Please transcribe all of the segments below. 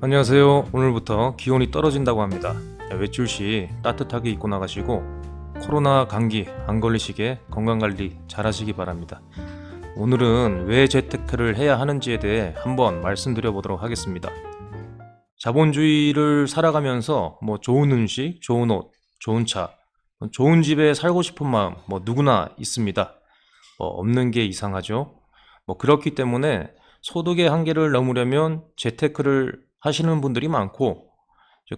안녕하세요. 오늘부터 기온이 떨어진다고 합니다. 외출 시 따뜻하게 입고 나가시고 코로나 감기 안 걸리시게 건강 관리 잘 하시기 바랍니다. 오늘은 왜 재테크를 해야 하는지에 대해 한번 말씀드려 보도록 하겠습니다. 자본주의를 살아가면서 뭐 좋은 음식, 좋은 옷, 좋은 차, 좋은 집에 살고 싶은 마음 뭐 누구나 있습니다. 뭐 없는 게 이상하죠. 뭐 그렇기 때문에 소득의 한계를 넘으려면 재테크를 하시는 분들이 많고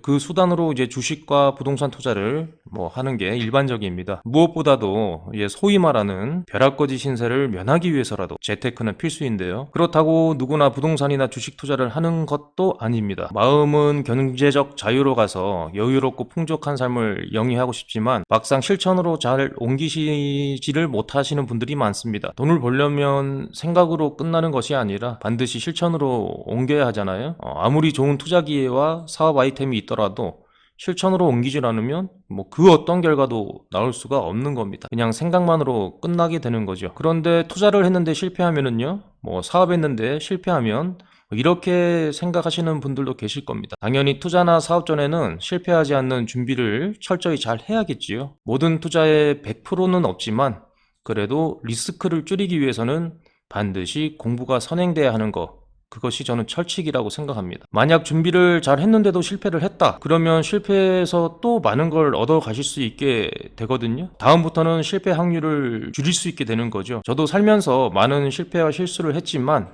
그 수단으로 이제 주식과 부동산 투자를 뭐 하는 게 일반적입니다. 무엇보다도 소위 말하는 벼락거지 신세를 면하기 위해서라도 재테크는 필수인데요. 그렇다고 누구나 부동산이나 주식 투자를 하는 것도 아닙니다. 마음은 경제적 자유로 가서 여유롭고 풍족한 삶을 영위하고 싶지만 막상 실천으로 잘 옮기시지를 못하시는 분들이 많습니다. 돈을 벌려면 생각으로 끝나는 것이 아니라 반드시 실천으로 옮겨야 하잖아요. 어, 아무리 좋은 투자 기회와 사업 아이템이 있더라도 실천으로 옮기질 않으면 뭐 그 어떤 결과도 나올 수가 없는 겁니다. 그냥 생각만으로 끝나게 되는 거죠. 그런데 투자를 했는데 실패하면은요, 뭐 사업했는데 실패하면 뭐 이렇게 생각하시는 분들도 계실 겁니다. 당연히 투자나 사업 전에는 실패하지 않는 준비를 철저히 잘 해야겠지요. 모든 투자의 100%는 없지만 그래도 리스크를 줄이기 위해서는 반드시 공부가 선행돼야 하는 거 그것이 저는 철칙이라고 생각합니다. 만약 준비를 잘 했는데도 실패를 했다. 그러면 실패해서 또 많은 걸 얻어 가실 수 있게 되거든요. 다음부터는 실패 확률을 줄일 수 있게 되는 거죠. 저도 살면서 많은 실패와 실수를 했지만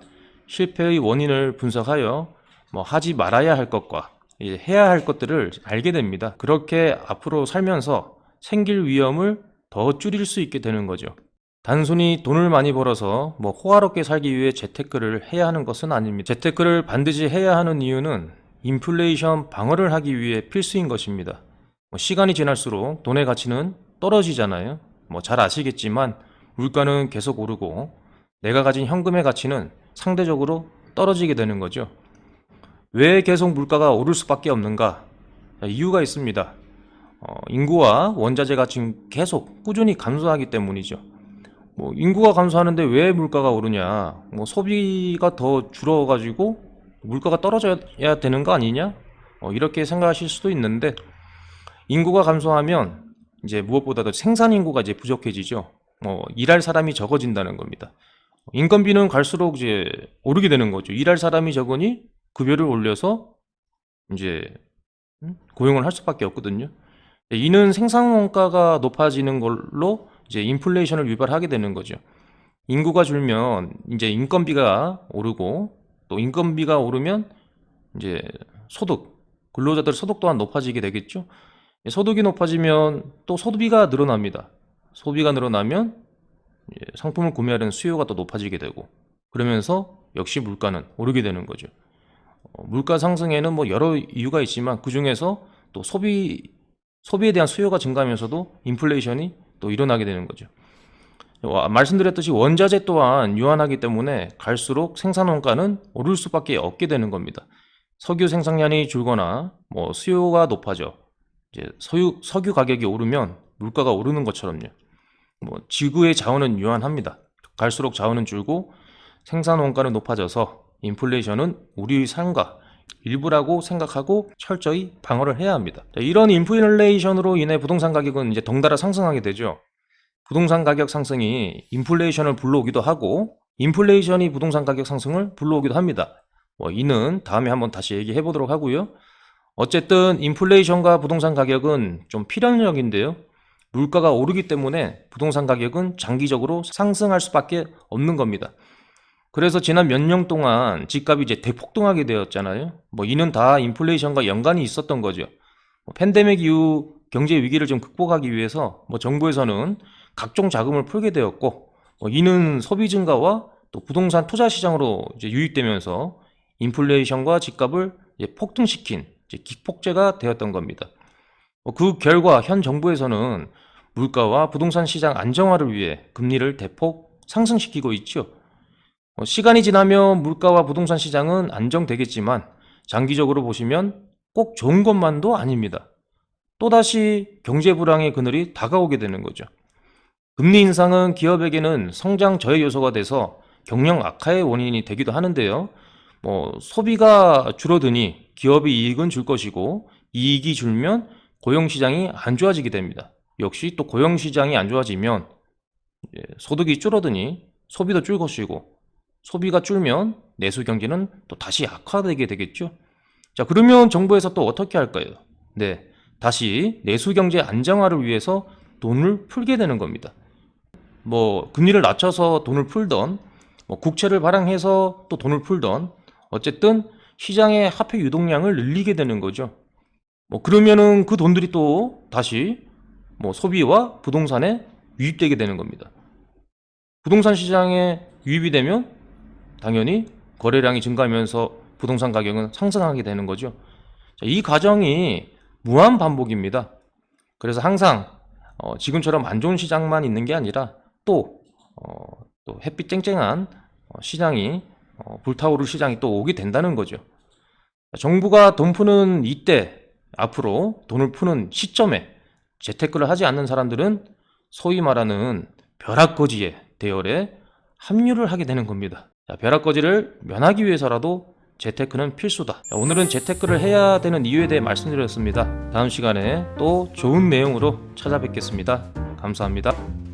실패의 원인을 분석하여 뭐 하지 말아야 할 것과 이제 해야 할 것들을 알게 됩니다. 그렇게 앞으로 살면서 생길 위험을 더 줄일 수 있게 되는 거죠. 단순히 돈을 많이 벌어서 뭐 호화롭게 살기 위해 재테크를 해야 하는 것은 아닙니다. 재테크를 반드시 해야 하는 이유는 인플레이션 방어를 하기 위해 필수인 것입니다. 뭐 시간이 지날수록 돈의 가치는 떨어지잖아요. 뭐 잘 아시겠지만 물가는 계속 오르고 내가 가진 현금의 가치는 상대적으로 떨어지게 되는 거죠. 왜 계속 물가가 오를 수밖에 없는가? 이유가 있습니다. 어, 인구와 원자재가 지금 계속 꾸준히 감소하기 때문이죠. 뭐 인구가 감소하는데 왜 물가가 오르냐? 뭐 소비가 더 줄어가지고 물가가 떨어져야 되는 거 아니냐? 어, 이렇게 생각하실 수도 있는데 인구가 감소하면 이제 무엇보다도 생산 인구가 이제 부족해지죠. 뭐 일할 사람이 적어진다는 겁니다. 인건비는 갈수록 이제 오르게 되는 거죠. 일할 사람이 적으니 급여를 올려서 이제 음? 고용을 할 수밖에 없거든요. 이는 생산 원가가 높아지는 걸로 이제 인플레이션을 유발하게 되는 거죠. 인구가 줄면 이제 인건비가 오르고 또 인건비가 오르면 이제 소득, 근로자들 소득 또한 높아지게 되겠죠. 소득이 높아지면 또 소비가 늘어납니다. 소비가 늘어나면 상품을 구매하려는 수요가 또 높아지게 되고 그러면서 역시 물가는 오르게 되는 거죠. 어, 물가 상승에는 뭐 여러 이유가 있지만 그 중에서 또 소비 소비에 대한 수요가 증가하면서도 인플레이션이 또 일어나게 되는 거죠. 와, 말씀드렸듯이 원자재 또한 유한하기 때문에 갈수록 생산 원가는 오를 수밖에 없게 되는 겁니다. 석유 생산량이 줄거나 뭐 수요가 높아져 이제 서유, 석유 가격이 오르면 물가가 오르는 것처럼요. 뭐 지구의 자원은 유한합니다. 갈수록 자원은 줄고 생산 원가는 높아져서 인플레이션은 우리 삶과 일부라고 생각하고 철저히 방어를 해야 합니다. 자, 이런 인플레이션으로 인해 부동산 가격은 이제 덩달아 상승하게 되죠. 부동산 가격 상승이 인플레이션을 불러오기도 하고 인플레이션이 부동산 가격 상승을 불러오기도 합니다. 뭐 이는 다음에 한번 다시 얘기해 보도록 하고요. 어쨌든 인플레이션과 부동산 가격은 좀 필연적인데요. 물가가 오르기 때문에 부동산 가격은 장기적으로 상승할 수밖에 없는 겁니다. 그래서 지난 몇 년 동안 집값이 이제 대폭등하게 되었잖아요. 뭐 이는 다 인플레이션과 연관이 있었던 거죠. 뭐 팬데믹 이후 경제 위기를 좀 극복하기 위해서 뭐 정부에서는 각종 자금을 풀게 되었고 뭐 이는 소비 증가와 또 부동산 투자 시장으로 이제 유입되면서 인플레이션과 집값을 폭등시킨 기폭제가 되었던 겁니다. 뭐그 결과 현 정부에서는 물가와 부동산 시장 안정화를 위해 금리를 대폭 상승시키고 있죠. 어, 시간이 지나면 물가와 부동산 시장은 안정되겠지만 장기적으로 보시면 꼭 좋은 것만도 아닙니다. 또다시 경제 불황의 그늘이 다가오게 되는 거죠. 금리 인상은 기업에게는 성장 저해 요소가 돼서 경영 악화의 원인이 되기도 하는데요. 뭐 소비가 줄어드니 기업의 이익은 줄 것이고 이익이 줄면 고용 시장이 안 좋아지게 됩니다. 역시 또 고용 시장이 안 좋아지면 예, 소득이 줄어드니 소비도 줄 것이고 소비가 줄면 내수 경제는 또 다시 악화되게 되겠죠. 자, 그러면 정부에서 또 어떻게 할까요? 네. 다시 내수 경제 안정화를 위해서 돈을 풀게 되는 겁니다. 뭐 금리를 낮춰서 돈을 풀던 뭐 국채를 발행해서 또 돈을 풀던 어쨌든 시장의 화폐 유동량을 늘리게 되는 거죠. 뭐 그러면은 그 돈들이 또 다시 뭐 소비와 부동산에 유입되게 되는 겁니다. 부동산 시장에 유입이 되면 당연히 거래량이 증가하면서 부동산 가격은 상승하게 되는 거죠. 자, 이 과정이 무한 반복입니다. 그래서 항상 어, 지금처럼 안 좋은 시장만 있는 게 아니라 또, 어, 또 햇빛 쨍쨍한 어, 시장이 어, 불타오를 시장이 또 오게 된다는 거죠. 정부가 돈 푸는 이때 앞으로 돈을 푸는 시점에 재테크를 하지 않는 사람들은 소위 말하는 벼락거지의 대열에 합류를 하게 되는 겁니다. 자, 벼락거지를 면하기 위해서라도 재테크는 필수다. 자, 오늘은 재테크를 해야 되는 이유에 대해 말씀드렸습니다. 다음 시간에 또 좋은 내용으로 찾아뵙겠습니다. 감사합니다.